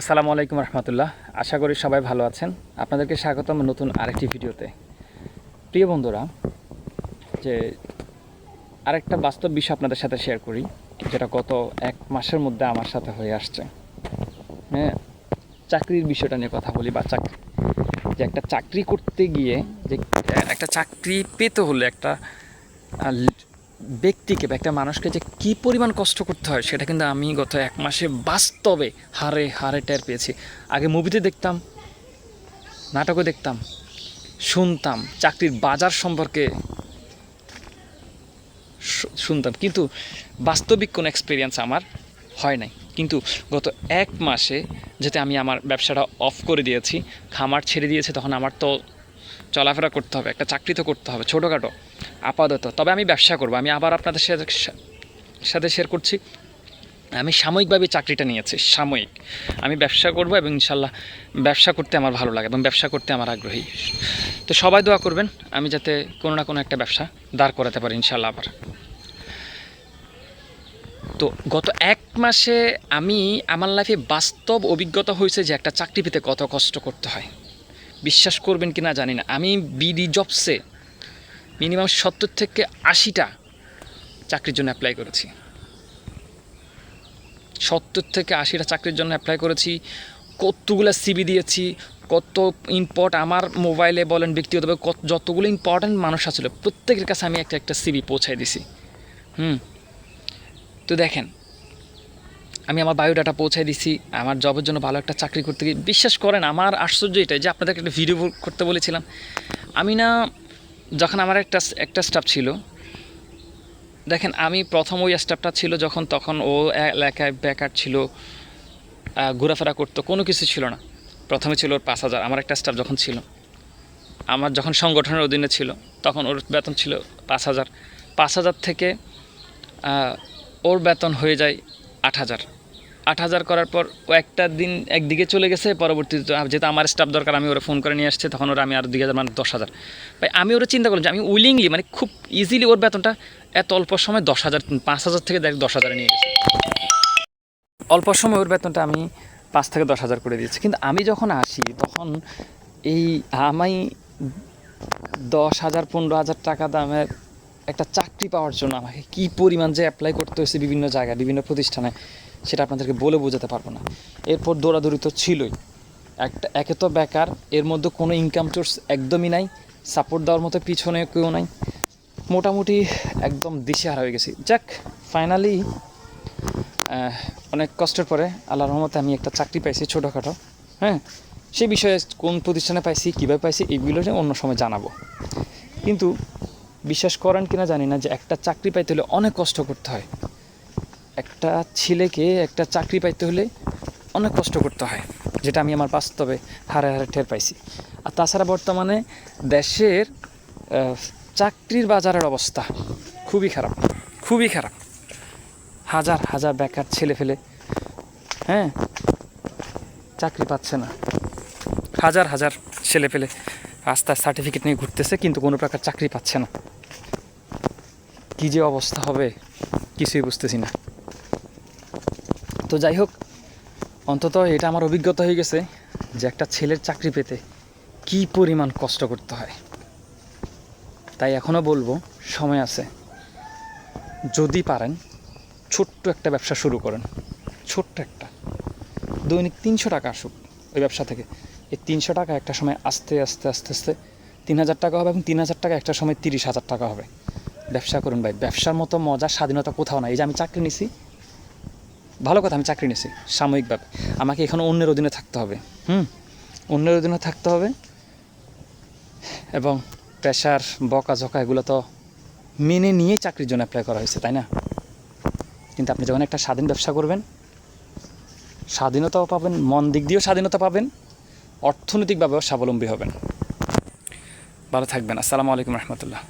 আসসালামু আলাইকুম রহমতুল্লাহ। আশা করি সবাই ভালো আছেন। আপনাদেরকে স্বাগতম নতুন আরেকটি ভিডিওতে। প্রিয় বন্ধুরা, যে আরেকটা বাস্তব বিষয় আপনাদের সাথে শেয়ার করি, যেটা গত এক মাসের মধ্যে আমার সাথে হয়ে আসছে। হ্যাঁ চাকরির বিষয়টা নিয়ে কথা বলি বা চাকরি যে একটা চাকরি করতে গিয়ে যে একটা চাকরি পেতে হলে একটা ব্যক্তিকে বা একটা মানুষকে যে কী পরিমাণ কষ্ট করতে হয়, সেটা কিন্তু আমি গত এক মাসে বাস্তবে হারে হারে টের পেয়েছি। আগে মুভিতে দেখতাম নাটকে দেখতাম, শুনতাম, চাকরির বাজার সম্পর্কে শুনতাম। কিন্তু বাস্তবিক কোনো এক্সপিরিয়েন্স আমার হয় নাই। কিন্তু গত এক মাসে যেতে আমি আমার ব্যবসাটা অফ করে দিয়েছি, খামার ছেড়ে দিয়েছে, তখন আমার তো চলাফেরা করতে হবে, একটা চাকরি তো করতে হবে, ছোটোখাটো, আপাতত। তবে আমি ব্যবসা করব, আমি আবার আপনাদের সাথে শেয়ার করছি। আমি সাময়িকভাবে চাকরিটা নিয়েছি, সাময়িক। আমি ব্যবসা করব এবং ইনশাল্লাহ ব্যবসা করতে আমার ভালো লাগে এবং ব্যবসা করতে আমার আগ্রহী। তো সবাই দোয়া করবেন, আমি যাতে কোনো না কোনো একটা ব্যবসা দাঁড় করাতে পারি ইনশাল্লাহ আবার। তো গত এক মাসে আমি, আমার লাইফে বাস্তব অভিজ্ঞতা হয়েছে যে একটা চাকরি পেতে কত কষ্ট করতে হয়। বিশ্বাস করবেন কি না জানি না। আমি বিডি জবসে মিনিমাম সত্তর থেকে আশিটা চাকরির জন্য অ্যাপ্লাই করেছি। সত্তর থেকে আশিটা চাকরির জন্য অ্যাপ্লাই করেছি। কতগুলো সিবি দিয়েছি, কত ইম্পর্ট আমার মোবাইলে বলেন, ব্যক্তিগতভাবে কত, যতগুলো ইম্পর্ট্যান্ট মানুষ আছিল প্রত্যেকের কাছে আমি একটা একটা সিবি পৌঁছাই দিছি। হুম। তো দেখেন আমি আমার বায়োডাটা পৌঁছাই দিছি, আমার জবের জন্য ভালো একটা চাকরি করতে গিয়ে। বিশ্বাস করেন, আমার আশ্চর্য এটাই যে আপনাদেরকে একটা ভিডিও করতে বলেছিলাম। আমি না, যখন আমার একটা একটা স্টাফ ছিল, দেখেন আমি প্রথম ওই স্টাফটা ছিল যখন তখন ও এলাকায় বেকার ছিল ঘোরাফেরা করতো, কোনো কিছু ছিল না। প্রথমে ছিল ওর পাঁচ হাজার, আমার একটা স্টাফ যখন ছিল, আমার যখন সংগঠনের অধীনে ছিল, তখন ওর বেতন ছিল পাঁচ হাজার। পাঁচ হাজার থেকে ওর বেতন হয়ে যায় আট হাজার। আট হাজার করার পর ও একটা দিন একদিকে চলে গেছে, পরবর্তীতে যেহেতু আমার স্টাফ দরকার, আমি ওরা ফোন করে নিয়ে আসছে, তখন ওরা আমি আর দুই হাজার মানে দশ হাজার। ভাই, আমি ওরা চিন্তা করলাম যে আমি উইলিংলি মানে খুব ইজিলি ওর বেতনটা এত অল্প সময় দশ হাজার, পাঁচ হাজার থেকে দেখ দশ হাজারে নিয়ে গেছি। অল্প সময় ওর বেতনটা আমি পাঁচ থেকে দশ হাজার করে দিয়েছি। কিন্তু আমি যখন আসি, তখন এই আমি দশ হাজার, পনেরো হাজার টাকা দামের একটা চাকরি পাওয়ার জন্য আমাকে কী পরিমাণ যে অ্যাপ্লাই করতে হয়েছে বিভিন্ন জায়গায়, বিভিন্ন প্রতিষ্ঠানে সেটা আপনাদেরকে বলে বোঝাতে পারব না। এরপর দৌড়াদৌড়ি তো ছিলই। একটা, একে তো বেকার, এর মধ্যে কোনো ইনকাম সোর্স একদমই নাই সাপোর্ট দেওয়ার মতো পিছনে কেউ নাই। মোটামুটি একদম দিশেহারা হয়ে গেছি। যাক ফাইনালি অনেক কষ্টের পরে আল্লাহর রহমতে আমি একটা চাকরি পাইছি ছোটোখাটো হ্যাঁ? সে বিষয়ে কোন প্রতিষ্ঠানে পাইছি, কীভাবে পাইছি এইগুলো অন্য সময় জানাব। কিন্তু বিশ্বাস করেন কিনা জানি না যে একটা চাকরি পাইতে হলে অনেক কষ্ট করতে হয়। একটা ছেলেকে একটা চাকরি পাইতে হলে অনেক কষ্ট করতে হয়, যেটা আমি আমার বাস্তবে হারে হারে ঠের পাইছি। আর তাছাড়া বর্তমানে দেশের চাকরির বাজারের অবস্থা খুবই খারাপ খুবই খারাপ। হাজার হাজার বেকার ছেলে ফেলে হ্যাঁ চাকরি পাচ্ছে না। হাজার হাজার ছেলে পেলে রাস্তায় সার্টিফিকেট নিয়ে ঘুরতেছে, কিন্তু কোনো প্রকার চাকরি পাচ্ছে না। কী যে অবস্থা হবে, কিছুই বুঝতেছি না। তো যাই হোক, অন্তত এটা আমার অভিজ্ঞতা হয়ে গেছে যে একটা ছেলের চাকরি পেতে কী পরিমাণ কষ্ট করতে হয়। তাই এখনও বলব, সময় আছে। যদি পারেন, ছোট্ট একটা ব্যবসা শুরু করেন। ছোট্ট একটা। দৈনিক তিনশো টাকা আসুক ওই ব্যবসা থেকে। এই তিনশো টাকা একটা সময় আস্তে আস্তে আস্তে আস্তে তিন হাজার টাকা হবে এবং তিন হাজার টাকা একটা সময় তিরিশ হাজার টাকা হবে। ব্যবসা করুন ভাই, ব্যবসার মতো মজা, স্বাধীনতা কোথাও নাই। এই যে আমি চাকরি নিছি ভালো কথা, আমি চাকরি নিছি সাময়িকভাবে। আমাকে এখানে অন্যের অধীনে থাকতে হবে, হুম? অন্যের অধীনে থাকতে হবে এবং প্রেশার বকা ঝকা এগুলো তো মেনে নিয়েই চাকরির জন্য অ্যাপ্লাই করা হয়েছে, তাই না? কিন্তু আপনি যখন একটা স্বাধীন ব্যবসা করবেন, স্বাধীনতাও পাবেন, মন দিক দিয়েও স্বাধীনতা পাবেন, অর্থনৈতিকভাবেও স্বাবলম্বী হবেন। ভালো থাকবেন, আসসালামু আলাইকুম রহমতুল্লাহ।